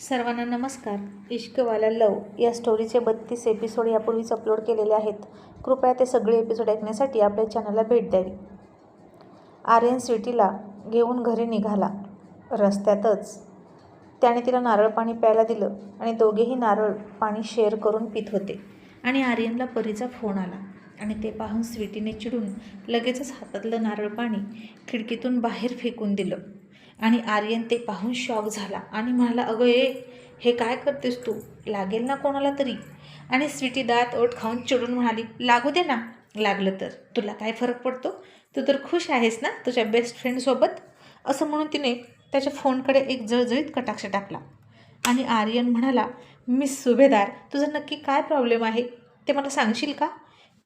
सर्वांना नमस्कार. इश्कवाला लव या स्टोरीचे बत्तीस एपिसोड यापूर्वीच अपलोड केलेले आहेत. कृपया ते सगळे एपिसोड ऐकण्यासाठी आपल्या चॅनलला भेट द्यावी. आर्यन स्वीटीला घेऊन घरी निघाला. रस्त्यातच. त्याने तिला नारळ पाणी प्यायला दिलं आणि दोघेही नारळ पाणी शेअर करून पित होते. आणि आर्यनला परीचा फोन आला आणि ते पाहून स्वीटीने चिडून लगेचच हातातलं नारळ पाणी खिडकीतून बाहेर फेकून दिलं. आणि आर्यन ते पाहून शॉक झाला आणि म्हणाला अगं ए हे काय करतेस तू? लागेल ना कोणाला तरी? आणि स्वीटी दात ओठ खाऊन चिडून म्हणाली लागू दे ना. लागलं तर? तुला काय फरक पडतो? तू तर खुश आहेस ना तुझ्या बेस्ट फ्रेंडसोबत असं म्हणून तिने त्याच्या फोनकडे एक जळजळीत कटाक्ष टाकला. आणि आर्यन म्हणाला मिस सुभेदार तुझा नक्की काय प्रॉब्लेम आहे? ते मला सांगशील का?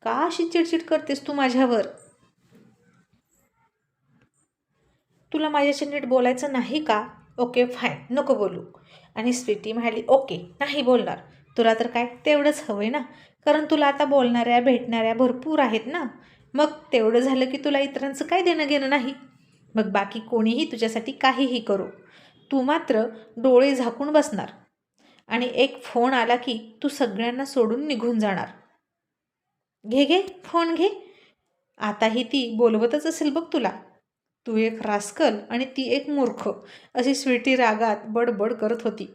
का अशी चिडचिड करतेस तू माझ्यावर? तुला माझ्याशी नीट बोलायचं नाही का? ओके फाईन नको बोलू. आणि स्वीटी म्हणाली ओके नाही बोलणार. तुला तर काय तेवढंच हवं आहे ना? कारण तुला आता बोलणाऱ्या भेटणाऱ्या भरपूर आहेत ना? मग तेवढं झालं की तुला इतरांचं काय देणं घेणं नाही? मग बाकी कोणीही तुझ्यासाठी काहीही करू. तू मात्र डोळे झाकून बसणार. आणि एक फोन आला की तू सगळ्यांना सोडून निघून जाणार. घे घे फोन घे. आताही ती बोलवतच असेल बघ तुला. तू एक रास्कल आणि ती एक मूर्ख अशी स्वीटी रागात बडबड करत होती.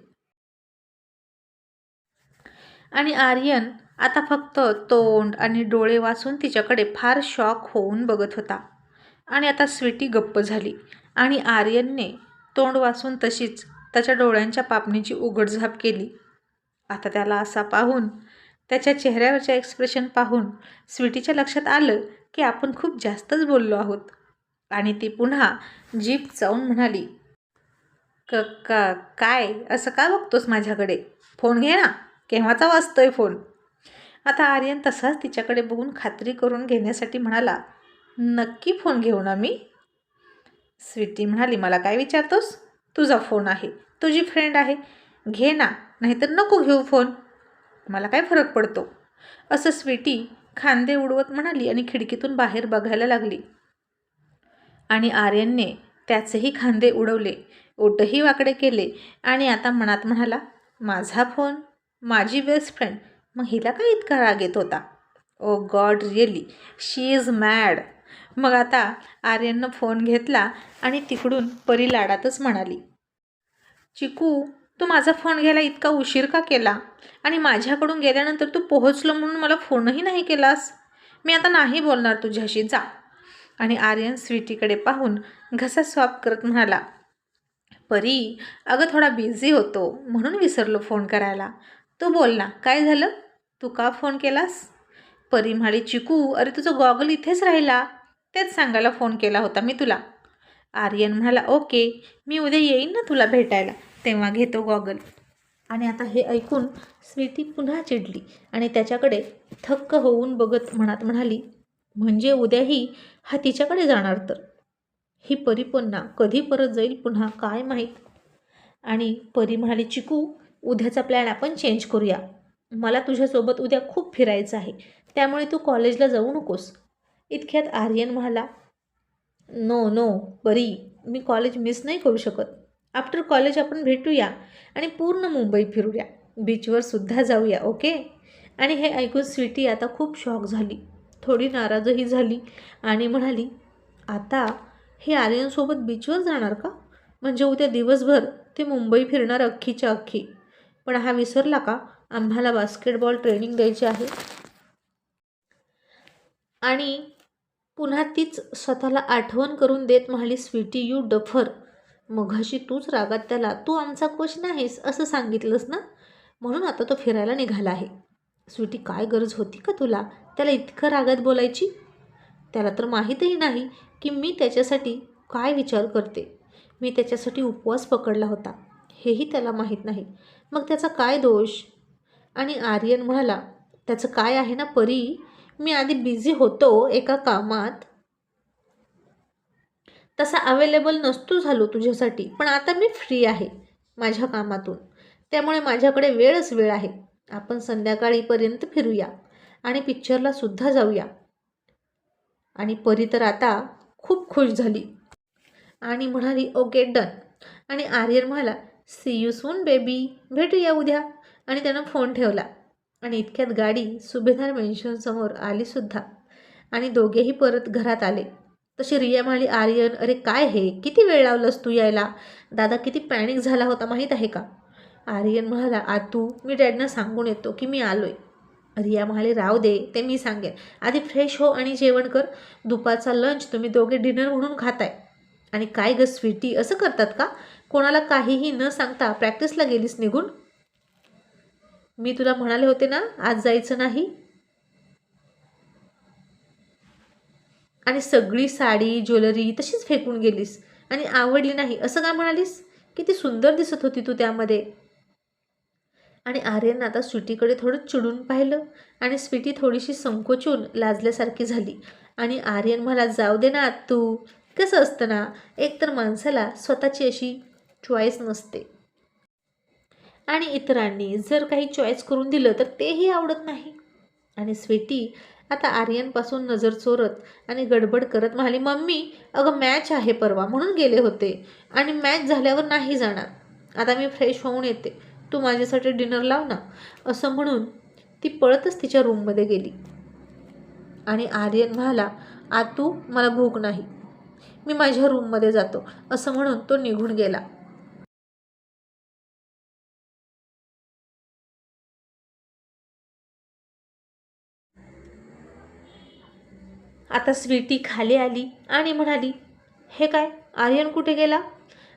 आणि आर्यन आता फक्त तोंड आणि डोळे वाचून तिच्याकडे फार शॉक होऊन बघत होता. आणि आता स्वीटी गप्प झाली आणि आर्यनने तोंड वाचून तशीच त्याच्या डोळ्यांच्या पापणीची उघडझाप केली. आता त्याला असा पाहून त्याच्या चेहऱ्यावरच्या एक्सप्रेशन पाहून स्वीटीच्या लक्षात आलं की आपण खूप जास्तच बोललो आहोत. आणि ती पुन्हा जीप चावून म्हणाली क का काय? असं का बघतोस माझ्याकडे? फोन घे ना. केव्हाचा वाजतोय फोन? आता आर्यन तसाच तिच्याकडे बघून खात्री करून घेण्यासाठी म्हणाला नक्की फोन घेऊ ना मी? स्वीटी म्हणाली मला काय विचारतोस? तुझा फोन आहे. तुझी फ्रेंड आहे. घे ना. नाहीतर नको घेऊ फोन. मला काय फरक पडतो? असं स्वीटी खांदे उडवत म्हणाली आणि खिडकीतून बाहेर बघायला लागली. आणि आर्यनने त्याचेही खांदे उडवले ओटही वाकडे केले आणि आता मनात म्हणाला माझा फोन माझी बेस्ट फ्रेंड मग हिला काय इतका राग येत होता? ओ god really? She is mad. मग आता आर्यननं फोन घेतला आणि तिकडून परी लाडातच म्हणाली चिकू तू माझा फोन घ्यायला इतका उशीर का केला? आणि माझ्याकडून गेल्यानंतर तू पोहोचलो म्हणून मला फोनही नाही केलास? मी आता नाही बोलणार तुझ्याशी जा. आणि आर्यन स्वीटीकडे पाहून घसा स्वाप करत म्हणाला परी अगं थोडा बिझी होतो म्हणून विसरलो फोन करायला. तू बोल ना काय झालं? तू का फोन केलास? परी म्हणाली चिकू अरे तुझं गॉगल इथेच राहिला. तेच सांगायला फोन केला होता मी तुला. आर्यन म्हणाला ओके मी उद्या येईन ना तुला भेटायला. तेव्हा घेतो गॉगल. आणि आता हे ऐकून स्वीटी पुन्हा चिडली आणि त्याच्याकडे थक्क होऊन बघत म्हणत म्हणाली म्हणजे उद्याही हा तिच्याकडे जाणार तर? ही परी पुन्हा कधी परत जाईल पुन्हा काय माहीत? आणि परी म्हणाली चिकू उद्याचा प्लॅन आपण चेंज करूया. मला तुझ्यासोबत उद्या खूप फिरायचं आहे. त्यामुळे तू कॉलेजला जाऊ नकोस. इतक्यात आर्यन म्हणाला नो नो परी मी कॉलेज मिस नाही करू शकत. आफ्टर कॉलेज आपण भेटूया आणि पूर्ण मुंबई फिरूया. बीचवर सुद्धा जाऊया ओके आणि हे ऐकून स्वीटी आता खूप शॉक झाली. थोडी नाराजही झाली आणि म्हणाली आता हे आर्यनसोबत बीचवर जाणार का? म्हणजे उद्या दिवसभर ते मुंबई फिरणार अख्खीच्या अख्खी. पण हा विसरला का? आम्हाला बास्केटबॉल ट्रेनिंग द्यायची आहे. आणि पुन्हा तीच स्वतःला आठवण करून देत म्हणाली स्वीटी यू डफर. मघाशी तूच रागात त्याला तू आमचा कोच नाहीस असं सांगितलंस ना? म्हणून आता तो फिरायला निघाला आहे. स्वीटी काय गरज होती का तुला? त्याला इतकं रागात बोलायची? त्याला तर माहीतही नाही की मी त्याच्यासाठी काय विचार करते. मी त्याच्यासाठी उपवास पकडला होता. हेही त्याला माहीत नाही. मग त्याचा काय दोष? आणि आर्यन म्हणाला त्याचं काय आहे ना परी? मी आधी बिझी होतो एका कामात. तसा अवेलेबल नसतो झालो तुझ्यासाठी पण आता मी फ्री आहे माझ्या कामातून. त्यामुळे माझ्याकडे वेळच वेळ आहे. आपण संध्याकाळीपर्यंत फिरूया. आणि पिक्चरला सुद्धा जाऊया. आणि परी तर आता खूप खुश झाली. आणि म्हणाली ओके डन. आणि आर्यन म्हणाला सी यू सून बेबी भेटूया उद्या. आणि त्यानं फोन ठेवला. आणि इतक्यात गाडी सुभेदार मेन्शनसमोर आलीसुद्धा आणि दोघेही परत घरात आले. तशी रिया म्हणाली आर्यन अरे काय हे? किती वेळ लावलंस तू यायला? दादा किती पॅनिक झाला होता माहीत आहे का? आर्यन म्हणाला आतू मी डॅडना सांगून येतो की मी आलोय. रिया म्हणाली राव दे ते मी सांगेन. आधी फ्रेश हो आणि जेवण कर. दुपारचा लंच तुम्ही दोघे डिनर म्हणून खाताय. आणि काय ग स्वीटी असं करतात का? कोणाला काहीही न सांगता प्रॅक्टिसला गेलीस निघून? मी तुला म्हणाले होते ना आज जायचं नाही. आणि सगळी साडी ज्वेलरी तशीच फेकून गेलीस. आणि आवडली नाही असं का म्हणालीस? किती सुंदर दिसत होती तू त्यामध्ये. आणि आर्यन आता स्वीटीकडे थोडं चिडून पाहिलं आणि स्वीटी थोडीशी संकोचून लाजल्यासारखी झाली. आणि आर्यन मला जाऊ दे ना तू कसं असतं ना एकतर माणसाला स्वतःची अशी चॉईस नसते. आणि इतरांनी जर काही चॉईस करून दिलं तर तेही आवडत नाही. आणि स्वीटी आता आर्यनपासून नजर चोरत आणि गडबड करत म्हणाली मम्मी अगं मॅच आहे परवा म्हणून गेले होते आणि मॅच झाल्यावर नाही जाणार. आता मी फ्रेश होऊन येते. तू माझ्यासाठी डिनर लाव ना असं म्हणून ती पळतच तिच्या रूममध्ये गेली. आणि आर्यन म्हणाला आतू मला भूक नाही. मी माझ्या रूममध्ये जातो असं म्हणून तो निघून गेला. आता स्वीटी खाली आली आणि म्हणाली हे काय आर्यन कुठे गेला?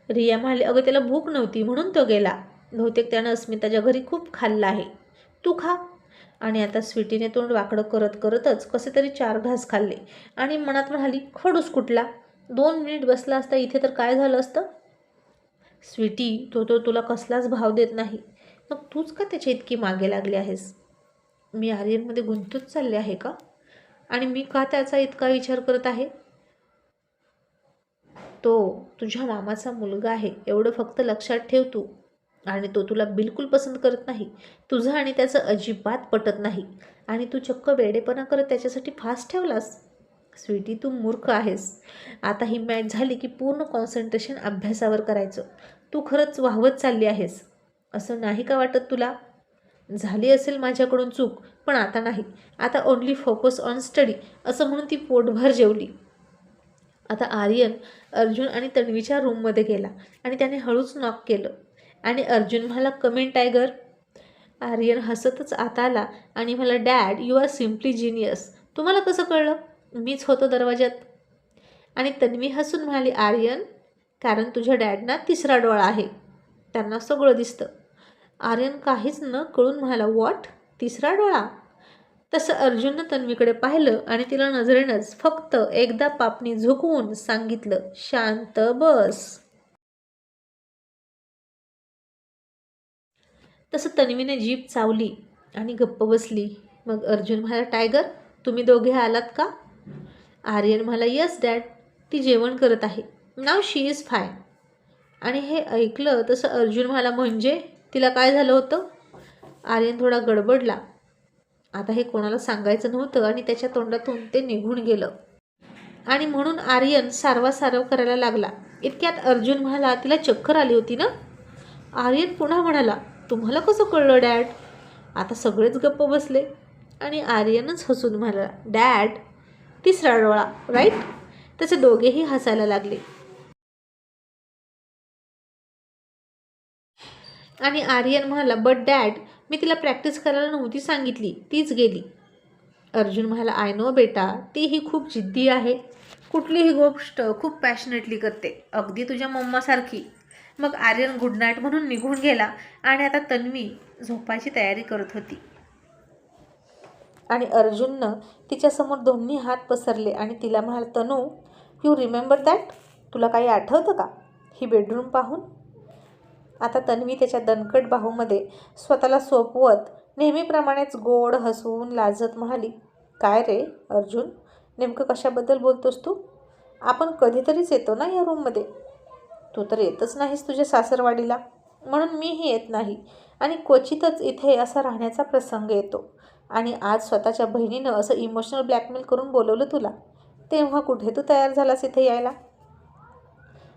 रिया म्हणाली अगं त्याला भूक नव्हती म्हणून तो गेला. बहुतेक त्यानं अस्मिताच्या घरी खूप खाल्लं आहे तू खा. आणि आता स्वीटीने तोंड वाकडं करत करतच कसे तरी चार घास खाल्ले. आणि मनात म्हणाली खडूस कुठला? दोन मिनिट बसला असता इथे तर काय झालं असतं? स्वीटी तो तो तुला कसलाच भाव देत नाही. मग तूच का त्याच्या इतकी मागे लागली आहेस? मी आर्यनमध्ये गुंतूच चालले आहे का? आणि मी का त्याचा इतका विचार करत आहे? तो तुझ्या मामाचा मुलगा आहे एवढं फक्त लक्षात ठेव तू. आणि तो तुला बिलकुल पसंत करत नाही. तुझं आणि त्याचं अजिबात पटत नाही. आणि तू चक्क वेडेपणा करत त्याच्यासाठी फास्ट ठेवलास? स्वीटी तू मूर्ख आहेस. आता ही मॅच झाली की पूर्ण कॉन्सन्ट्रेशन अभ्यासावर करायचं. तू खरंच वाहवत चालली आहेस. असं नाही का वाटत तुला? झाली असेल माझ्याकडून चूक पण आता नाही. आता ओनली फोकस ऑन स्टडी असं म्हणून ती पोटभर जेवली. आता आर्यन अर्जुन आणि तन्वीच्या रूममध्ये गेला आणि त्याने हळूच नॉक केलं. आणि अर्जुन मला कमेंट टायगर आर्यन हसतच आत आला आणि मला dad you are simply genius. तुम्हाला कसं कळलं? मीच होतो दरवाज्यात. आणि तन्वी हसून म्हणाली आर्यन कारण तुझ्या डॅडना तिसरा डोळा आहे. त्यांना सगळं दिसतं. आर्यन काहीच न कळून म्हणाला वॉट? तिसरा डोळा? तसं अर्जुननं तन्वीकडे पाहिलं आणि तिला नजरेनंच फक्त एकदा पापणी झुकवून सांगितलं शांत बस. तसं तन्वीने जीप चावली आणि गप्प बसली. मग अर्जुन म्हणाला टायगर तुम्ही दोघे आलात का? आर्यन म्हणाला यस डॅड ती जेवण करत आहे. नाव शी इज फाय आणि हे ऐकलं तसं अर्जुन म्हणाला म्हणजे? तिला काय झालं होतं? आर्यन थोडा गडबडला. आता हे कोणाला सांगायचं नव्हतं आणि त्याच्या तोंडातून ते निघून गेलं. आणि म्हणून आर्यन सारवा सारव करायला लागला. इतक्यात अर्जुन म्हणाला तिला चक्कर आली होती ना? आर्यन पुन्हा म्हणाला तुम्हाला कसं कळलं डॅड? आता सगळेच गप्प बसले आणि आर्यनच हसून म्हणाला डॅड तिसरा डोळा राईट त्याचे दोघेही हसायला लागले. आणि आर्यन म्हणाला बट डॅड मी तिला प्रॅक्टिस करायला नव्हती सांगितली तीच गेली. अर्जुन म्हणाला आय नो बेटा ती ही खूप जिद्दी आहे. कुठलीही गोष्ट खूप पॅशनेटली करते. अगदी तुझ्या मम्मासारखी. मग आर्यन गुड नाईट म्हणून निघून गेला आणि आता तन्वी झोपायची तयारी करत होती. आणि अर्जुननं तिच्यासमोर दोन्ही हात पसरले आणि तिला म्हणाल तनू यू रिमेंबर दॅट तुला काही आठवतं का? ही बेडरूम पाहून? आता तन्वी त्याच्या दणकट बाहूमध्ये स्वतःला सोपवत नेहमीप्रमाणेच गोड हसून लाजत म्हणाली काय रे अर्जुन नेमकं कशाबद्दल बोलतोस तू? आपण कधीतरीच येतो ना या रूममध्ये तू तर येतच नाहीस तुझ्या सासरवाडीला. म्हणून मीही येत नाही. आणि क्वचितच इथे असा राहण्याचा प्रसंग येतो. आणि आज स्वतःच्या बहिणीनं असं इमोशनल ब्लॅकमेल करून बोलवलं तुला? तेव्हा कुठे तू तयार झालास इथे यायला?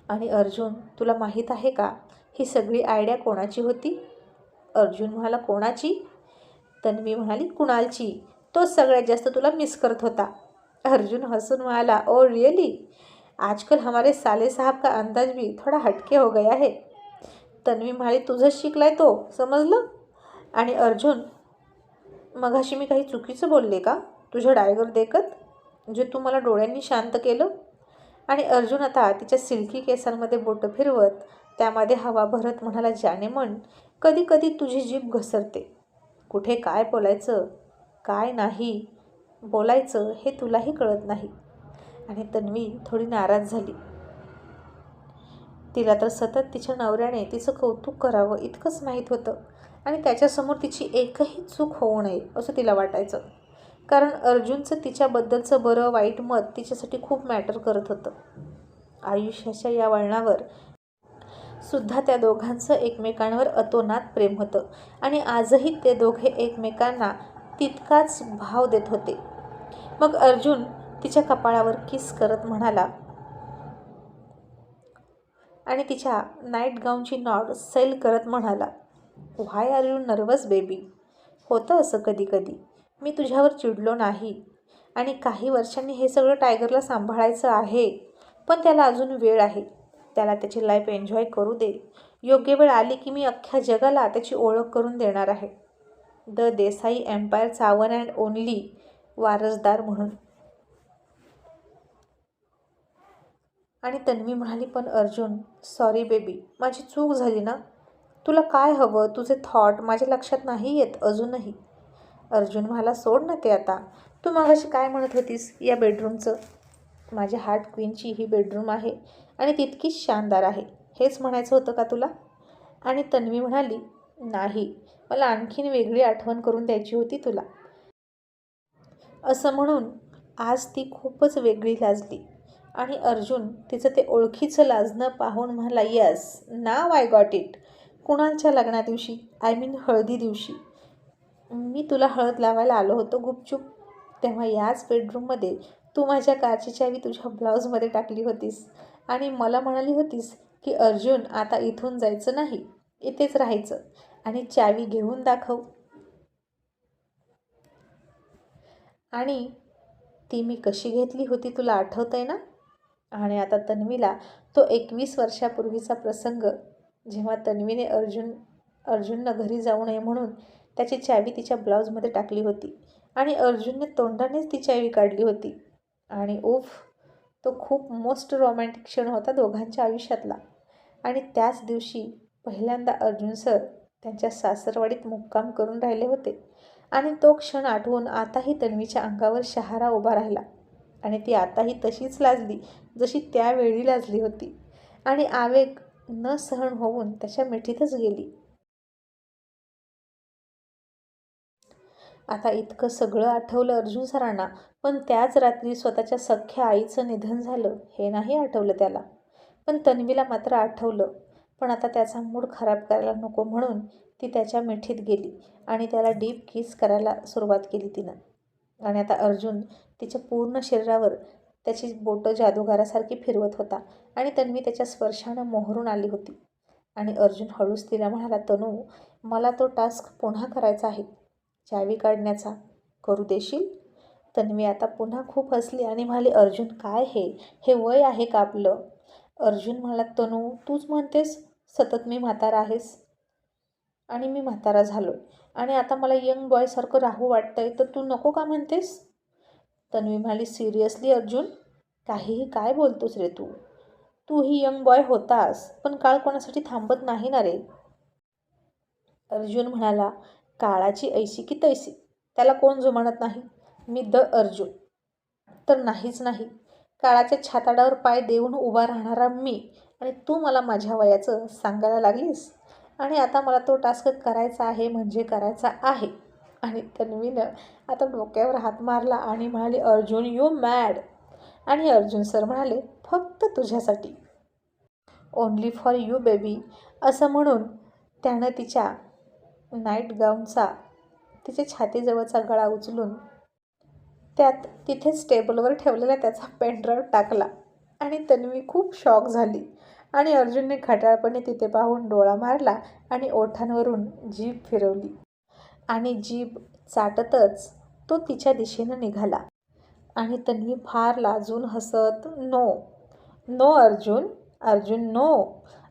आणि अर्जुन तुला माहीत आहे का? ही सगळी आयडिया कोणाची होती? अर्जुन म्हणाला कोणाची? तन्वी म्हणाली कुणालची? तो सगळ्यात जास्त तुला मिस करत होता. अर्जुन हसून म्हणाला oh, ओ रिअली आजकल हमारे साले साहब का अंदाज भी थोडा हटके हो गया है। तन्वी म्हणाली तुझंच शिकलाय तो समजलं? आणि अर्जुन मगाशी मी काही चुकीचं बोलले का? तुझ्या डायगर देखत जे तू मला डोळ्यांनी शांत केलं? आणि अर्जुन आता तिच्या सिल्की केसांमध्ये बोटं फिरवत त्यामध्ये हवा भरत म्हणाला जाने म्हण कधी कधी तुझी जीभ घसरते. कुठे काय बोलायचं काय नाही बोलायचं हे तुलाही कळत नाही. आणि तन्वी थोडी नाराज झाली. तिला तर सतत तिच्या नवऱ्याने तिचं कौतुक करावं इतकंच माहीत होतं आणि त्याच्यासमोर तिची एकही चूक होऊ नये असं तिला वाटायचं. कारण अर्जुनचं तिच्याबद्दलचं बरं वाईट मत तिच्यासाठी खूप मॅटर करत होतं. आयुष्याच्या या वळणावर सुद्धा त्या दोघांचं एकमेकांवर अतोनात प्रेम होतं आणि आजही ते दोघे एकमेकांना तितकाच भाव देत होते. मग अर्जुन तिच्या कपाळावर किस करत म्हणाला. आणि तिच्या नाईट गाऊनची नॉड सेल करत म्हणाला why are you nervous baby होतं असं कधी कधी मी तुझ्यावर चिडलो नाही. आणि काही वर्षांनी हे सगळं टायगरला सांभाळायचं आहे पण त्याला अजून वेळ आहे. त्याला त्याची लाईफ एन्जॉय करू दे. योग्य वेळ आली की मी अख्ख्या जगाला त्याची ओळख करून देणार आहे. द देसाई एम्पायर चावन अँड ओनली वारसदार म्हणून. आणि तन्वी म्हणाली पण अर्जुन सॉरी बेबी माझी चूक झाली ना? तुला काय हवं? तुझे थॉट माझ्या लक्षात नाही येत अजूनही. अर्जुन मला सोड ना ते आता. तू मागाशी काय म्हणत होतीस या बेडरूमचं माझ्या हार्ट क्वीनची ही बेडरूम आहे आणि तितकीच शानदार आहे. हेच म्हणायचं होतं का तुला? आणि तन्वी म्हणाली नाही मला आणखीन वेगळी आठवण करून द्यायची होती तुला. असं म्हणून आज ती खूपच वेगळी लाजली. आणि अर्जुन तिचं ते ओळखीचं लाजणं पाहून म्हणाला यस नाव आय गॉट इट कुणालच्या लग्ना दिवशी? आय मीन हळदी दिवशी. मी तुला हळद लावायला आलो होतो गुपचूप. तेव्हा याच बेडरूममध्ये तू माझ्या कारची चावी तुझ्या ब्लाऊजमध्ये टाकली होतीस. आणि मला म्हणाली होतीस की अर्जुन आता इथून जायचं नाही. इथेच राहायचं. आणि चावी घेऊन दाखव. आणि ती मी कशी घेतली होती तुला आठवत आहे ना? आणि आता तन्वीला तो एकवीस वर्षापूर्वीचा प्रसंग जेव्हा तन्वीने अर्जुन अर्जुननं घरी जाऊ नये म्हणून त्याची चावी तिच्या ब्लाऊजमध्ये टाकली होती आणि अर्जुनने तोंडानेच ती चावी काढली होती. आणि उफ तो खूप मोस्ट रोमॅन्टिक क्षण होता दोघांच्या आयुष्यातला. आणि त्याच दिवशी पहिल्यांदा अर्जुन सर त्यांच्या सासरवाडीत मुक्काम करून राहिले होते. आणि तो क्षण आठवून आताही तन्वीच्या अंगावर शहारा उभा राहिला. आणि ती आताही तशीच लाजली जशी त्यावेळी लाजली होती. आणि आवेग न सहन होऊन त्याच्या मिठीतच गेली. आता इतकं सगळं आठवलं अर्जुन सरांना पण त्याच रात्री स्वतःच्या सख्ख्या आईचं निधन झालं हे नाही आठवलं त्याला. पण तन्वीला मात्र आठवलं. पण आता त्याचा मूड खराब करायला नको म्हणून ती त्याच्या मिठीत गेली आणि त्याला डीप किस करायला सुरुवात केली तिनं. आणि आता अर्जुन तिच्या पूर्ण शरीरावर त्याची बोटं जादूगारासारखी फिरवत होता आणि तन्वी त्याच्या स्पर्शानं मोहरून आली होती. आणि अर्जुन हळूच तिला म्हणाला तनू मला तो टास्क पुन्हा करायचा आहे. चावी काढण्याचा. करू देशील? तन्वी आता पुन्हा खूप हसली आणि म्हणाली अर्जुन काय हे? हे वय आहे का आपलं? अर्जुन म्हणाला तनू तूच म्हणतेस सतत मी म्हातारा आहेस. आणि मी म्हातारा झालो. आणि आता मला यंग बॉयसारखं राहू वाटतं आहे तर तू नको का म्हणतेस? तन्वी म्हणाली सिरियसली अर्जुन? काहीही काय बोलतोस रे तू? तू ही यंग बॉय होतास पण काळ कोणासाठी थांबत नाही ना रे? अर्जुन म्हणाला काळाची ऐशी की तैसी त्याला कोण जुमानत नाही? मी द अर्जुन. तर नाहीच नाही. काळाच्या छाताडावर पाय देऊन उभा राहणारा मी आणि तू मला माझ्या वयाचं सांगायला लागलीस? आणि आता मला तो टास्क करायचा आहे म्हणजे करायचा आहे. आणि तन्वीनं आता डोक्यावर हात मारला आणि म्हणाले अर्जुन यू मॅड आणि अर्जुन सर म्हणाले फक्त तुझ्यासाठी. ओनली फॉर यू बेबी असं म्हणून त्यानं तिच्या नाईट गाऊनचा तिच्या छातीजवळचा गळा उचलून त्यात तिथेच टेबलवर ठेवलेला त्याचा पेनड्राईव्ह टाकला. आणि तन्वी खूप शॉक झाली. आणि अर्जुनने खटाळपणे तिथे पाहून डोळा मारला आणि ओठांवरून जीभ फिरवली. आणि जीभ चाटतच तो तिच्या दिशेनं निघाला. आणि तन्वी फार लाजून हसत no no Arjun Arjun no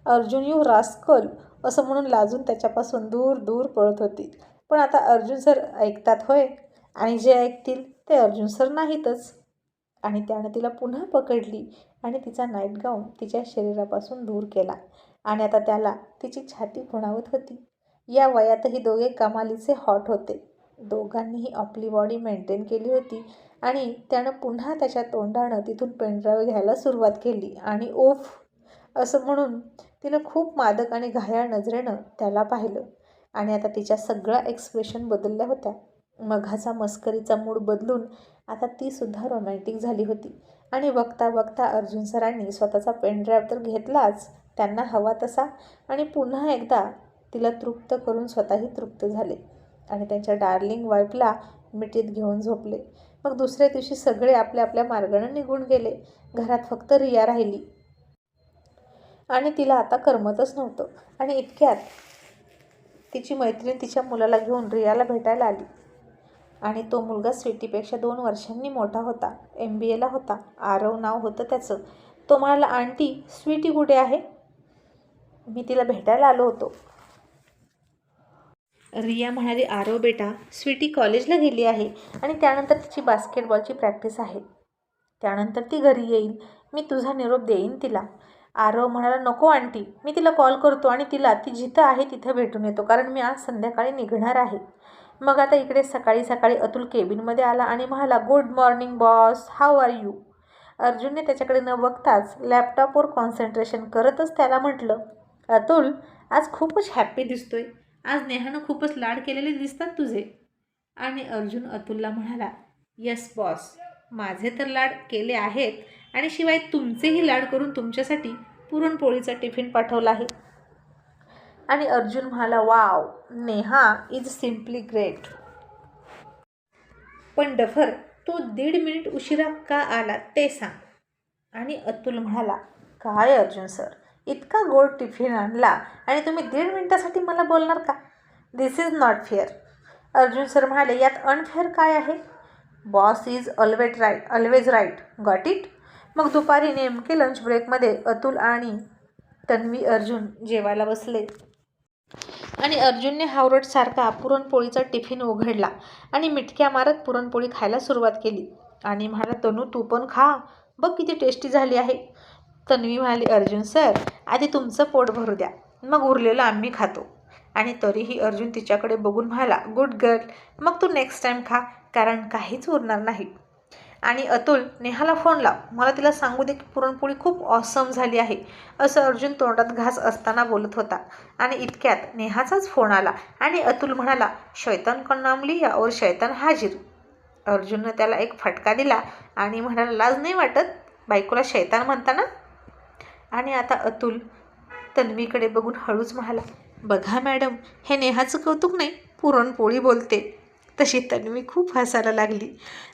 Arjun you rascal असं म्हणून लाजून त्याच्यापासून दूर दूर पळत होती. पण आता अर्जुन सर ऐकतात होय? आणि जे ऐकतील ते अर्जुन सर नाहीतच. आणि त्यानं तिला पुन्हा पकडली आणि तिचा नाईट गाऊन तिच्या शरीरापासून दूर केला आणि आता त्याला तिची छाती खुणावत होती. या वयातही दोघे कमालीचे हॉट होते. दोघांनीही आपली बॉडी मेंटेन केली होती आणि त्यानं पुन्हा त्याच्या तोंडानं तिथून पेनड्राईव्ह घ्यायला सुरुवात केली आणि ओफ असं म्हणून तिनं खूप मादक आणि घायाळ नजरेनं त्याला पाहिलं आणि आता तिच्या सगळ्या एक्सप्रेशन बदलल्या होत्या. मघाचा मस्करीचा मूड बदलून आता तीसुद्धा रोमॅन्टिक झाली होती. आणि बघता बघता अर्जुन सरांनी स्वतःचा पेनड्राईव्ह तर घेतलाच त्यांना हवा तसा आणि पुन्हा एकदा तिला तृप्त करून स्वतःही तृप्त झाले आणि त्यांच्या डार्लिंग वाईफला मिठीत घेऊन झोपले. मग दुसऱ्या दिवशी सगळे आपल्या आपल्या मार्गानं निघून गेले. घरात फक्त रिया राहिली. आणि तिला आता करमतच नव्हतं. आणि इतक्यात तिची मैत्रीण तिच्या मुलाला घेऊन रियाला भेटायला आली. आणि तो मुलगा स्वीटीपेक्षा दोन वर्षांनी मोठा होता एम बी एला होता. आरव नाव होतं त्याचं. तो म्हणाला आंटी स्वीटी कुठे आहे? मी तिला भेटायला आलो होतो. रिया म्हणाली आरव बेटा स्वीटी कॉलेजला गेली आहे आणि त्यानंतर तिची बास्केटबॉलची प्रॅक्टिस आहे. त्यानंतर ती घरी येईल मी तुझा निरोप देईन तिला. आरव म्हणाला नको आंटी मी तिला कॉल करतो आणि तिला ती जिथं आहे तिथं भेटून येतो कारण मी आज संध्याकाळी निघणार आहे. मग आता इकडे सकाळी सकाळी अतुल केबिनमध्ये आला आणि म्हणाला good morning boss how are you अर्जुनने त्याच्याकडे न बघताच लॅपटॉपवर कॉन्सन्ट्रेशन करतच त्याला म्हटलं अतुल आज खूपच हॅप्पी दिसतोय. आज नेहानं खूपच लाड केलेले दिसतात तुझे. आणि अर्जुन अतुलला म्हणाला यस बॉस माझे तर लाड केले आहेत आणि शिवाय तुमचेही लाड करून तुमच्यासाठी पुरणपोळीचा टिफिन पाठवला आहे. आणि अर्जुन म्हणाला wow Neha is simply great. पण डफर तू दीड मिनिट उशिरा का आला ते सांग. आणि अतुल म्हणाला काय अर्जुन सर इतका गोड टिफिन आणला आणि तुम्ही दीड मिनिटासाठी मला बोलणार का? This is not fair Arjun sir म्हणाले यात अनफेअर काय आहे? Boss is always right always right got it मग दुपारी नेमके लंच ब्रेकमध्ये अतुल आणि तन्वी अर्जुन जेवायला बसले. आणि अर्जुनने हावरटसारखा पुरणपोळीचा टिफिन उघडला आणि मिटक्या मारत पुरणपोळी खायला सुरुवात केली. आणि म्हणाला तनू तू पण खा. बघ किती टेस्टी झाली आहे. तन्वी म्हणाली अर्जुन सर आधी तुमचं पोट भरू द्या. मग उरलेलं आम्ही खातो. आणि तरीही अर्जुन तिच्याकडे बघून म्हणाला गुड गर्ल. मग तू नेक्स्ट टाईम खा कारण काहीच उरणार नाही. आणि अतुल नेहाला फोन लाव. मला तिला सांगू दे की पुरणपोळी खूप ऑसम झाली आहे असं अर्जुन तोंडात घास असताना बोलत होता. आणि इतक्यात नेहाचाच फोन आला आणि अतुल म्हणाला शैतान का नाम और शैतान हाजीर. अर्जुननं त्याला एक फटका दिला आणि म्हणाला लाज नाही वाटत? बायकोला शैतान म्हणता ना आणि आता अतुल तन्वीकडे बघून हळूच म्हणाला बघा मॅडम हे नेहाचं कौतुक नाही पुरणपोळी बोलते. तशी तन्वी खूप हसायला लागली.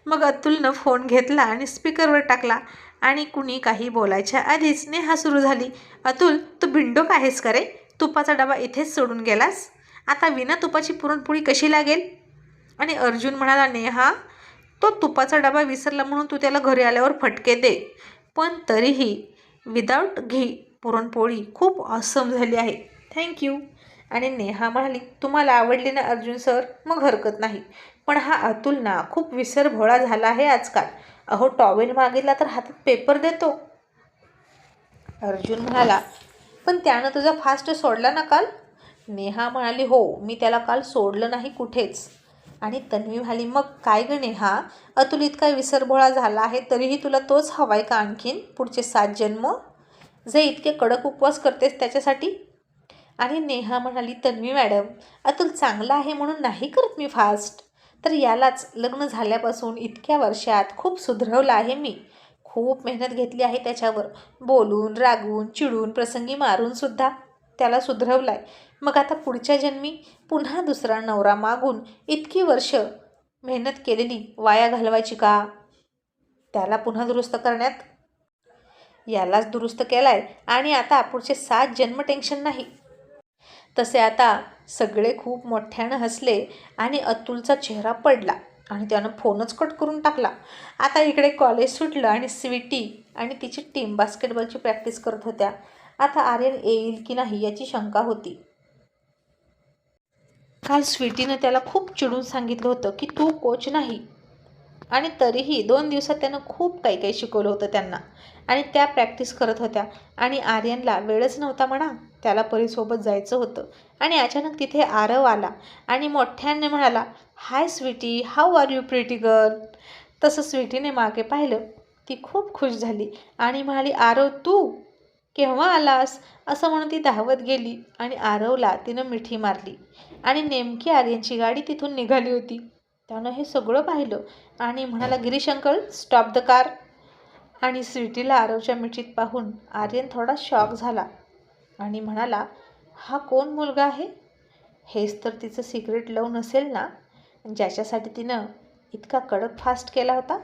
मग अतुलनं फोन घेतला आणि स्पीकरवर टाकला. आणि कुणी काही बोलायच्या आधीच नेहा सुरू झाली. अतुल तू भिंडोक आहेस का रे? तुपाचा डबा इथेच सोडून गेलास? आता विना तुपाची पुरणपोळी कशी लागेल? आणि अर्जुन म्हणाला नेहा तो तुपाचा डबा विसरला म्हणून तू त्याला घरी आल्यावर फटके दे. पण तरीही विदाऊट घी पुरणपोळी खूप ऑसम झाली आहे. थँक्यू आणि नेहा म्हणाली तुम्हाला आवडली ना अर्जुन सर? मग हरकत नाही. पण हा अतुल ना खूप विसरभोळा झाला आहे आजकाल. अहो टॉवेल मागितला तर हातात पेपर देतो. अर्जुन म्हणाला पण त्यानं तुझा फास्ट सोडला ना काल? नेहा म्हणाली हो मी त्याला काल सोडलं नाही कुठेच. आणि तन्वी म्हणाली मग काय ग नेहा? अतुल इतका विसरभोळा झाला आहे तरीही तुला तोच हवाय का आणखीन? पुढचे सात जन्म? जे इतके कडक उपवास करतेस त्याच्यासाठी आणि नेहा म्हणाली तन्वी मॅडम अतुल चांगला आहे म्हणून नाही करत मी फास्ट. तर यालाच लग्न झाल्यापासून इतक्या वर्षात खूप सुधरवलं आहे मी. खूप मेहनत घेतली आहे त्याच्यावर. बोलून रागून चिडून प्रसंगी मारूनसुद्धा त्याला सुधरवला आहे मग आता पुढच्या जन्मी पुन्हा दुसरा नवरा मागून इतकी वर्ष मेहनत केलेली वाया घालवायची का? त्याला पुन्हा दुरुस्त करण्यात यालाच दुरुस्त केलाय. आणि आता पुढचे सात जन्म टेन्शन नाही. तसे आता सगळे खूप मोठ्यानं हसले आणि अतुलचा चेहरा पडला आणि त्यानं फोनच कट करून टाकला. आता इकडे कॉलेज सुटलं आणि स्वीटी आणि तिची टीम बास्केटबॉलची प्रॅक्टिस करत होत्या. आता आर्यन येईल की नाही याची शंका होती. काल स्वीटीनं त्याला खूप चिडून सांगितलं होतं की तू कोच नाही. आणि तरीही दोन दिवसात त्यानं खूप काही काही शिकवलं होतं त्यांना. आणि त्या प्रॅक्टिस करत होत्या. आणि आर्यनला वेळच नव्हता म्हणा त्याला परीसोबत जायचं होतं. आणि अचानक तिथे आरव आला आणि मोठ्याने म्हणाला hi Sweety how are you pretty girl तसं स्वीटीने मागे पाहिलं. ती खूप खुश झाली आणि म्हणाली आरव तू केव्हा आलास? असं म्हणून ती धावत गेली आणि आरवला तिनं मिठी मारली. आणि नेमकी आर्यनची गाडी तिथून निघाली होती. त्यानं हे सगळं पाहिलं आणि म्हणाला Girish uncle stop the car आणि स्वीटीला आरवच्या मिठीत पाहून आर्यन थोडा शॉक झाला आणि म्हणाला हा कोण मुलगा आहे? हेच तर तिचं सिक्रेट लव नसेल ना ज्याच्यासाठी तिनं इतका कडक फास्ट केला होता?